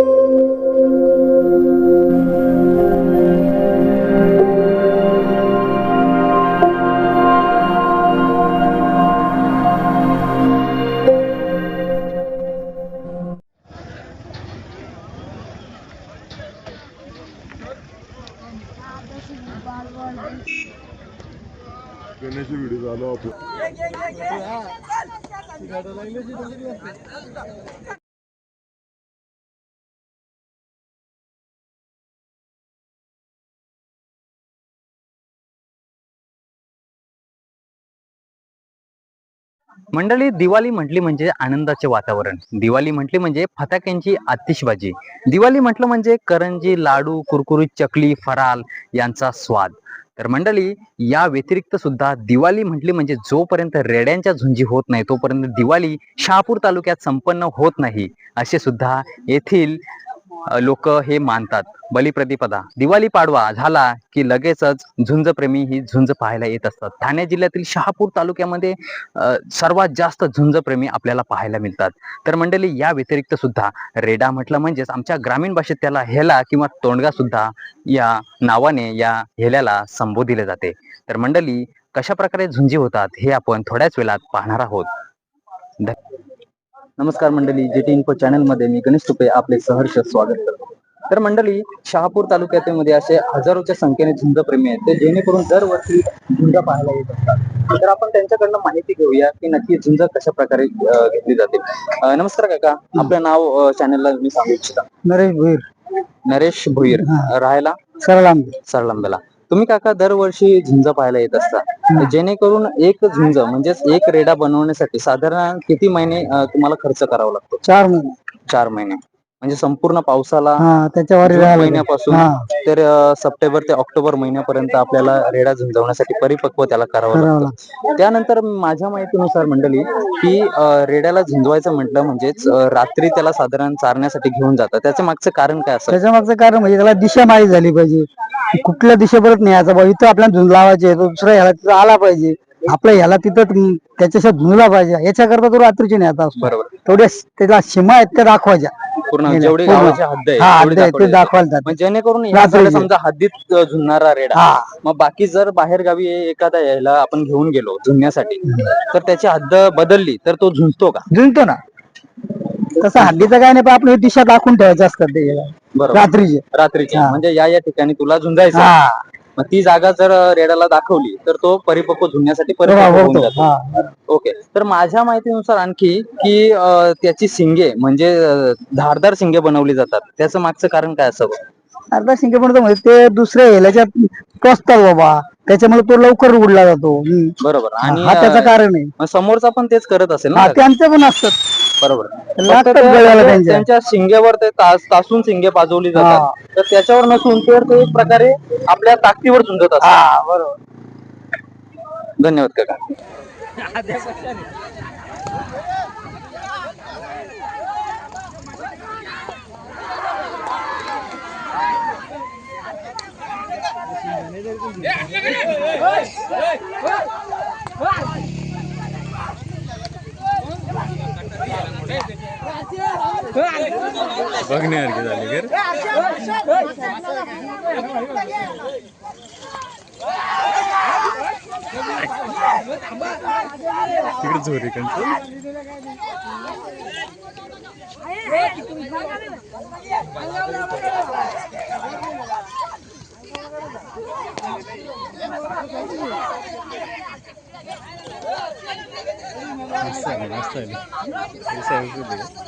गणेश मंडळी दिवाळी म्हटली म्हणजे आनंदाचे वातावरण. दिवाळी म्हटली म्हणजे फटाक्यांची आतिषबाजी. दिवाळी म्हटलं म्हणजे करंजी लाडू कुरकुरी चकली फराल यांचा स्वाद. तर मंडळी या व्यतिरिक्त सुद्धा दिवाळी म्हटली म्हणजे जोपर्यंत रेड्यांच्या झुंजी होत नाही तोपर्यंत दिवाळी शहापूर तालुक्यात संपन्न होत नाही असे सुद्धा येथील लोक हे मानतात. बलिप्रतिपदा. दिवाळी पाडवा झाला की लगेचच झुंजप्रेमी ही झुंज पाहायला येत असतात. ठाणे जिल्ह्यातील शहापूर तालुक्यामध्ये सर्वात जास्त झुंजप्रेमी आपल्याला पाहायला मिळतात. तर मंडळी या व्यतिरिक्त सुद्धा रेडा म्हटलं म्हणजेच आमच्या ग्रामीण भाषेत त्याला हेला किंवा तोंडगा सुद्धा या नावाने या हेल्याला संबोधिले जाते. तर मंडळी कशा प्रकारे झुंजी होतात हे आपण थोड्याच वेळात पाहणार आहोत. ध- नमस्कार मंडळी जी टी इन्फो चॅनलमध्ये मी गणेश तुपे आपले सहर्ष स्वागत करतो. तर मंडळी शहापूर तालुक्यामध्ये असे हजारोच्या संख्येने झुंजप्रेमी आहेत ते जेणेकरून दरवर्षी झुंज पाहायला येत असतात. तर आपण त्यांच्याकडनं माहिती घेऊया की नक्की झुंज कशा प्रकारे घेतली जाते. नमस्कार काका आपलं नाव चॅनलला मी सांगू इच्छिता. नरेश भोईर. नरेश भोईर. राहायला? सरलांबे सरलंबेला तुम्ही काका दरवर्षी झुंज पाहायला येत असता. जेणेकरून एक झुंज म्हणजेच एक रेडा बनवण्यासाठी साधारण किती महिने तुम्हाला खर्च करावा लागतो? चार महिने. चार महिने. म्हणजे संपूर्ण पावसाला हा त्याच्यावर जून. महिन्यापासून हा. तर अ, सप्टेंबर ते ऑक्टोबर महिन्यापर्यंत आपल्याला रेडा झुंजवण्यासाठी परिपक्व त्याला करावं करावं लागतं. त्यानंतर माझ्या माहितीनुसार मंडळी की अ, रेड्याला झुंजवायचं म्हटलं म्हणजेच अ, रात्री त्याला साधारण चारण्यासाठी घेऊन जातात. त्याच्या मागचं कारण काय असं? त्याच्या मागचं कारण म्हणजे त्याला दिशा माहीत झाली पाहिजे. की कुठल्या दिशेपर्यंत न्यायचा बाबा इथं आपल्याला झुंज लावायचे तो दुसऱ्या ह्याला तिथं आला पाहिजे. आपल्या ह्याला तिथं त- त्याच्याशी झुंजला पाहिजे. याच्याकरता तो रात्रीची न्यायचा असतो. बरोबर. तेवढ्या त्याला सीमा आहेत त्या दाखवायच्या. पूर्ण नाही, जेवढी पूर्ण. गावाची हद्द आहे तेवढी अड्डे आहेत, दाखवली. ते जाते. दाखवायला जाते. मग जेणेकरून रात्रीचे. समजा हद्दीत अ, झुंजणारा रेडा. हा. मग बाकी जर बाहेर गावी एखादा यायला आपण घेऊन गेलो झुंजण्यासाठी तर त्याची हद्द बदलली तर तो झुंजतो का? झुंजतो ना. तसं हल्लीचं काय नाही पण आपली दिशा दाखवून ठेवायची असतात ते बरोबर. रात्रीचे. रात्रीची. हा. म्हणजे या या ठिकाणी तुला झुंजायचं हा. मग ती जागा जर रेड्याला दाखवली तर तो परिपक्व झुंजण्यासाठी तो परिपक्व होऊन. जातो. ओके. तर माझ्या माहितीनुसार आणखी की अ, त्याची शिंगे म्हणजे अ, धारदार शिंगे बनवली जातात. त्याचं मागचं कारण काय असावं? अर्धा शिंके म्हणतो म्हणजे ते दुसऱ्या ह्याच्यात टोचतात बाबा. त्याच्यामुळे तो लवकर उडला जातो. हम्म. बरोबर. आणि हा त्याचं अ, कारण आहे. मग समोरचा पण तेच करत असेल ना हा त्यांचे पण असतात बरोबर लागतात फक्त ते गळ्याला म्हणजे त्यांच्या. त्यांच्या शिंगेवर ते तास तासून शिंगे पाजवली जातात तर त्याच्यावर नसून तर ते एक प्रकारे आपल्या ताकदीवर झुंजत असतात हा बरोबर धन्यवाद काका बघण्यासारखी झाली घर तिकडे झोरी मस्त आहे मस्त आहे.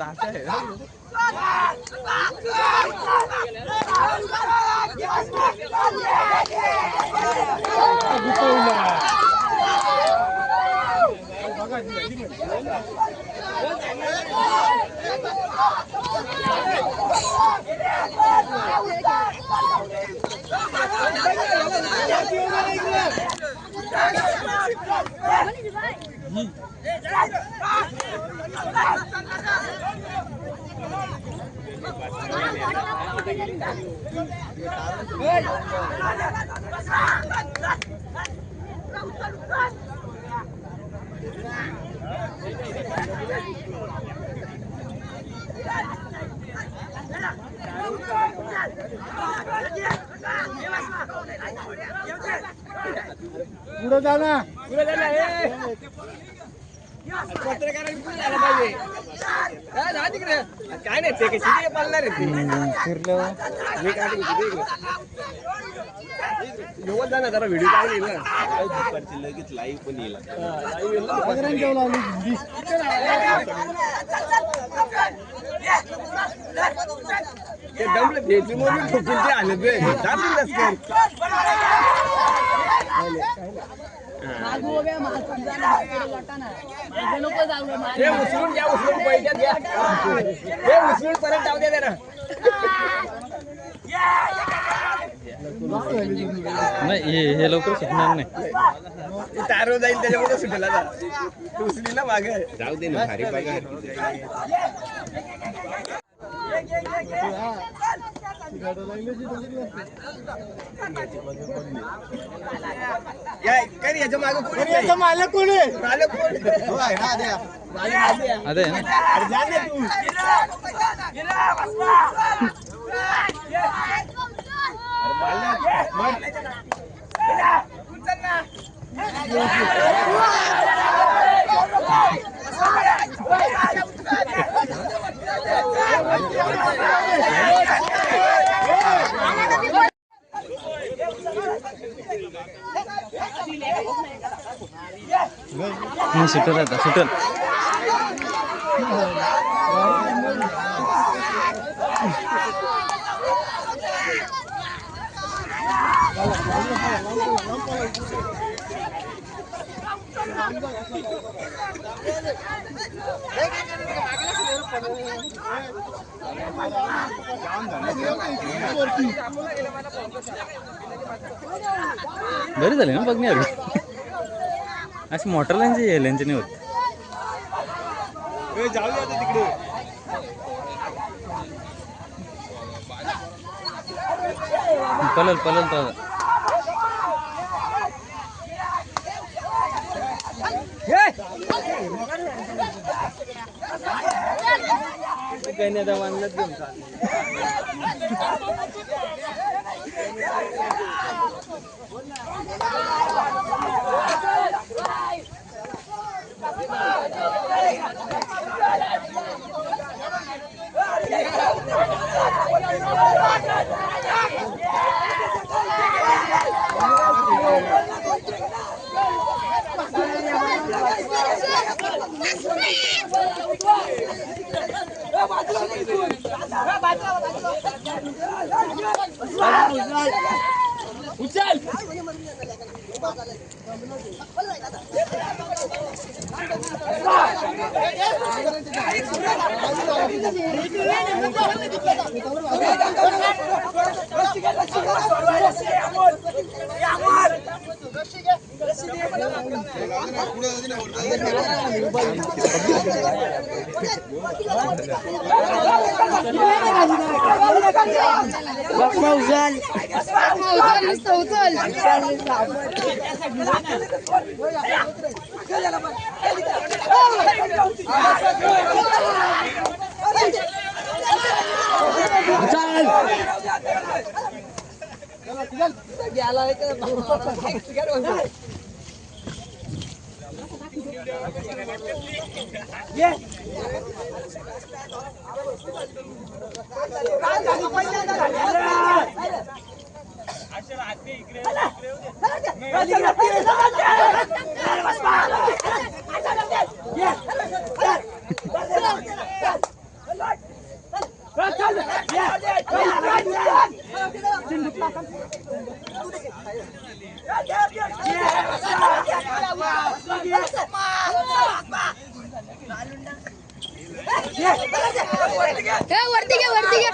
आहे पैसा वसूल आहे. रोज मारणे लवकर मस्त झाली बाई डोक्यावर झुंजतो बघ ना, डोक्यावर झुंजतो तो. डोक्यावर लागलाय. डागरांच्या पुढे जा ना काय नाही ते कशी पालणार येऊन जा ना जरा व्हिडिओ काय ना. लगेच लाईव्ह पण येईल ते दमले भेटली म्हणून ठोकून ते आले. बे जातील हे उचलून घ्या उचलून पैशात घ्या. हे उचलून परत जाऊ दे नाही हे हे लवकर सुटणार नाही. तारो जाईल त्याच्यामुळे सुटला ना मागे. जाऊ दे ना भारी रे, याच्या मागे कोण आहे? मालक कोण आहे मालक कोण आहे? मालक आधी आहे. अरे ना अरे जा ना तू. हं, सुटल आता सुटल बरे झाले ना बघणार अशी मोटर लाईन आहे लाईनचे नाही होत. जाऊया तिकडे. पलल पलल तो. وتسال يا عمار اسمع وزال اسمع وزال استوطل يلا كده على كده ये वरती घे वरती घे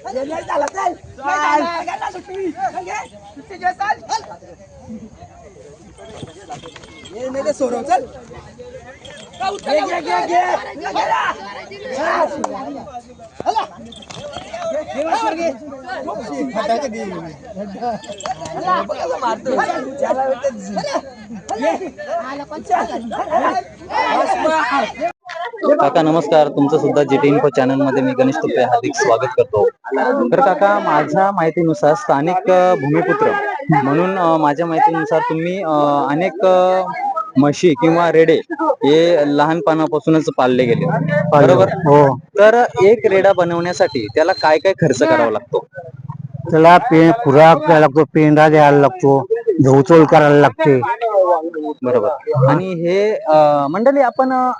अजून एक, अजून एक. सोडव चल घे घे घे घे काका नमस्कार. तुमचं सुद्धा जीटी इन्फो चॅनलमध्ये मी गणेश तुपे हार्दिक स्वागत करतो. तर काका माझ्या माहितीनुसार स्थानिक भूमिपुत्र म्हणून माझ्या माहितीनुसार तुम्ही अनेक म्हशी किंवा रेडे हे लहानपणापासूनच पाळले गेले. बरोबर? हो. तर एक रेडा बनवण्यासाठी त्याला काय काय खर्च करावा लागतो? त्याला पे खुराक द्यायला लागतो पेंढा द्यायला लागतो झोचोल करायला लागते. बरोबर. आणि हे अ, मंडळी आपण अ,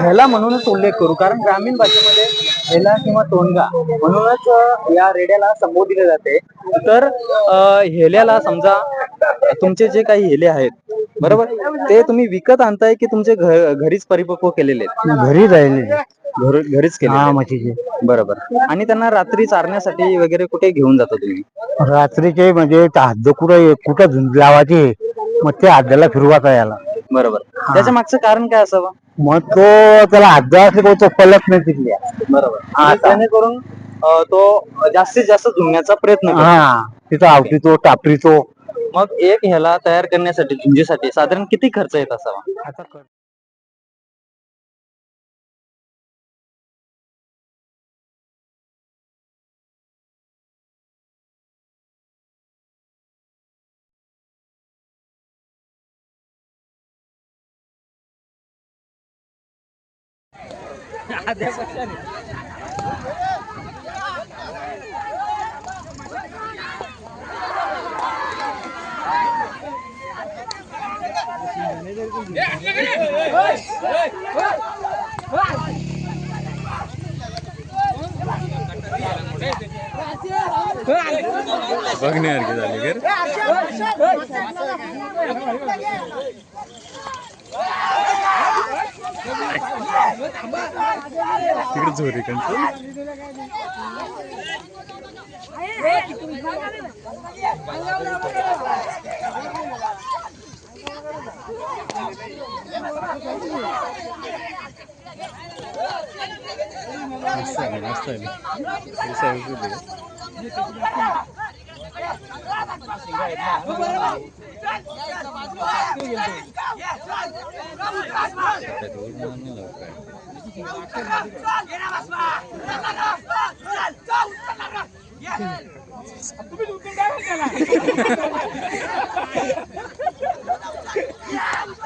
ह्याला म्हणूनच उल्लेख करू कारण ग्रामीण भाषेमध्ये हेला किंवा तोंडगा म्हणूनच अ, या रेड्याला संबोधिले जाते. तर अ, हेल्याला समजा तुमचे जे काही हेले आहेत बरोबर? ते तुम्ही विकत आणताय की तुमचे घ- घरीच परिपक्व केलेले आहेत? घरी राहिले घर- घरीच केले हा म्हशीचे बरोबर. आणि त्यांना रात्री चारण्यासाठी वगैरे कुठे घेऊन जातो तुम्ही? रात्रीचे म्हणजे हद्द कुठं कुठं झुंज लावायचे मग ते हद्दला फिरवायचा याला? बरोबर. त्याच्या मागचं कारण काय असावं? मग तो त्याला हद्द असले तो पलत नाही तिथल्या बरोबर. आणि जेणेकरून अ, तो जास्तीत जास्त धुण्याचा प्रयत्न करतो. हा तिथं आवटीतो टापरीतो मग एक ह्याला तयार करण्यासाठी झुंजीसाठी साधारण किती खर्च येत असावा? बघण्यासारखी झाली कर तिकडे झोरी कंच मस्त आहे मस्त आहे पैसा वसूल आहे. मस्त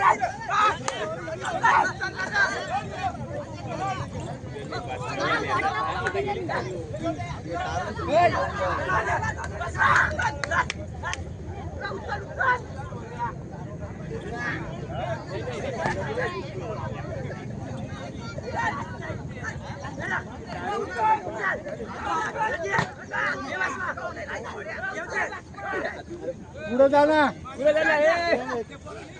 बघ डोक्यावर लागलाय डागरांच्या पुढे जा ना ए.